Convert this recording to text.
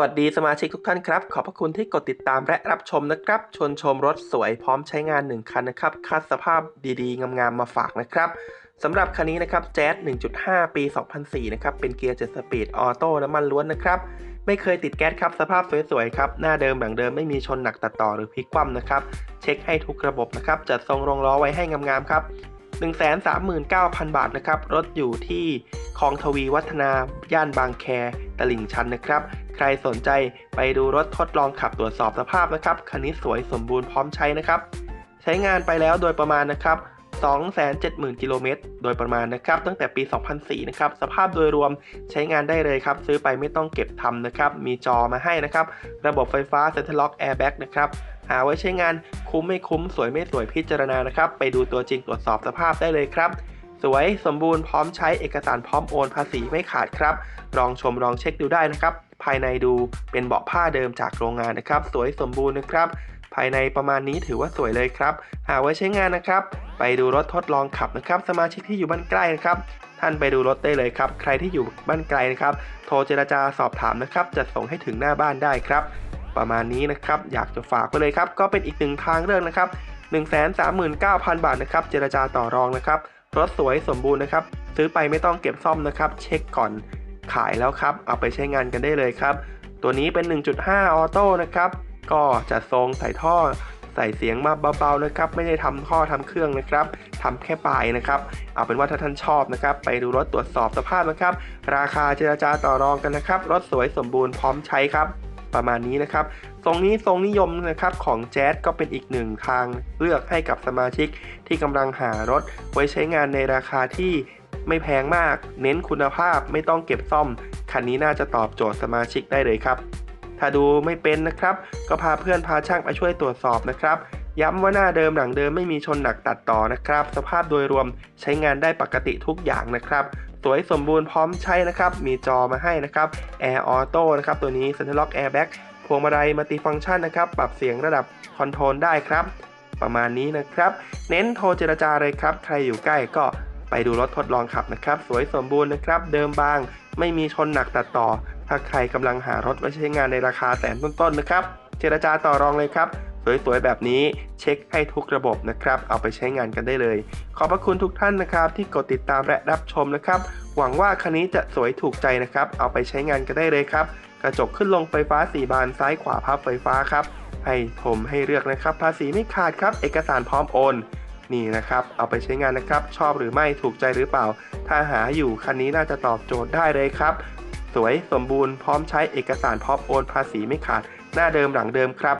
วัสดีสมาชิกทุกท่านครับ ขอบพระคุณที่กดติดตามและรับชมนะครับ ชวนชมรถสวยพร้อมใช้งาน 1 คันนะครับคัดสภาพดีๆ งามๆ มาฝากนะครับสำหรับคันนี้นะครับแจ๊ส1.5 ปี 2004 นะครับ เป็นเกียร์ 7 สปีด ออโต้น้ำมันล้วนนะครับ ไม่เคยติดแก๊สครับ สภาพสวยๆ ครับ หน้าเดิมหลังเดิมไม่มีชนหนักตัดต่อหรือพลิกคว่ำนะครับ เช็คให้ทุกระบบนะครับ จัดทรงรองล้อไว้ให้งามๆ ครับ 139,000 บาทนะครับ รถอยู่ที่คลองทวีวัฒนา ย่านบางแค ตลิ่งชันนะครับ ใครสนใจไปดูรถทดลองขับตรวจสอบสภาพนะครับ คันนี้สวยสมบูรณ์พร้อมใช้นะครับ ใช้งานไปแล้วโดยประมาณนะครับ 270,000 กิโลเมตร โดยประมาณนะครับ ตั้งแต่ปี 2004 นะครับ สภาพโดยรวมใช้งานได้เลยครับ ซื้อไปไม่ต้องเก็บทำนะครับ มีจอมาให้นะครับ ระบบไฟฟ้า Center Lock Airbag นะครับ หาไว้ใช้งานคุ้มไม่คุ้มสวยไม่สวยพิจารณานะครับ ไปดูตัวจริงตรวจสอบสภาพได้เลยครับ สวยสมบูรณ์พร้อมใช้เอกสารพร้อมโอนภาษีไม่ขาดครับ ลองชมลองเช็คดูได้นะครับ ภายในดูเป็นเบาะผ้าเดิมจากโรงงานนะครับ สวยสมบูรณ์นะครับภายในประมาณนี้ถือว่าสวยเลยครับ หาไว้ใช้งานนะครับ ไปดูรถทดลองขับนะครับ สมาชิกที่อยู่บ้านใกล้นะครับ ท่านไปดูรถได้เลยครับ ใครที่อยู่บ้านไกลนะครับ โทรเจราจาสอบถามนะครับ จะส่งให้ถึงหน้าบ้านได้ครับ ประมาณนี้นะครับ อยากจะฝากไปเลยครับ ก็เป็นอีกหนึ่งทางเลือกนะครับ139,000 บาทนะครับ เจราจาต่อรองนะครับ รถสวยสมบูรณ์นะครับ ซื้อไปไม่ต้องเก็บซ่อมนะครับ เช็คก่อนขายแล้วครับ เอาไปใช้งานกันได้เลยครับ ตัวนี้เป็น 1.5 ออโต้นะครับ ก็จัดทรงใส่ท่อ ใส่เสียงมาเบาๆนะครับ ไม่ได้ทำท่อทำเครื่องนะครับทำแค่ปลายนะครับ เอาเป็นว่าถ้าท่านชอบนะครับ ไปดูรถตรวจสอบสภาพนะครับ ราคาเจราจาต่อรองกันนะครับ รถสวยสมบูรณ์พร้อมใช้ครับ ประมาณนี้นะครับทรงนี้ทรงนิยมนะครับของแจ๊สก็เป็นอีกหนึ่งทางเลือกให้กับสมาชิกที่กำลังหารถไว้ใช้งานในราคาที่ไม่แพงมาก เน้นคุณภาพไม่ต้องเก็บซ่อม คันนี้น่าจะตอบโจทย์สมาชิกได้เลยครับ ถ้าดูไม่เป็นนะครับ ก็พาเพื่อนพาช่างไปช่วยตรวจสอบนะครับ ย้ำว่าหน้าเดิมหลังเดิมไม่มีชนหนักตัดต่อนะครับ สภาพโดยรวมใช้งานได้ปกติทุกอย่างนะครับ วยสมบูรณ์พร้อมใช้นะครับ มีจอมาให้นะครับ Air Auto นะครับ ตัวนี้ Center Lock Airbag พวงมาลัยมัลติฟังก์ชันนะครับ ปรับเสียงระดับคอนโทรลได้ครับ ประมาณนี้นะครับ เน้นโทรเจรจาเลยครับ ใครอยู่ใกล้ก็ไปดูรถทดลองขับนะครับ สวยสมบูรณ์นะครับ เดิมบาง ไม่มีชนหนักตัดต่อ ถ้าใครกำลังหารถไว้ใช้งานในราคาแสนต้นๆนะครับ เจรจาต่อรองเลยครับ สวยๆ แบบนี้เช็คให้ทุกระบบนะครับ เอาไปใช้งานกันได้เลย ขอบพระคุณทุกท่านนะครับที่กดติดตามและรับชมนะครับ หวังว่าคันนี้จะสวยถูกใจนะครับ เอาไปใช้งานกันได้เลยครับ กระจกขึ้นลงไฟฟ้า 4 บานซ้ายขวาพับไฟฟ้าครับ ให้ผมให้เลือกนะครับ ภาษีไม่ขาดครับ เอกสารพร้อมโอน นี่นะครับ เอาไปใช้งานนะครับ ชอบหรือไม่ถูกใจหรือเปล่า ถ้าหาอยู่คันนี้น่าจะตอบโจทย์ได้เลยครับ สวยสมบูรณ์พร้อมใช้เอกสารพร้อมโอน ภาษีไม่ขาด หน้าเดิมหลังเดิมครับ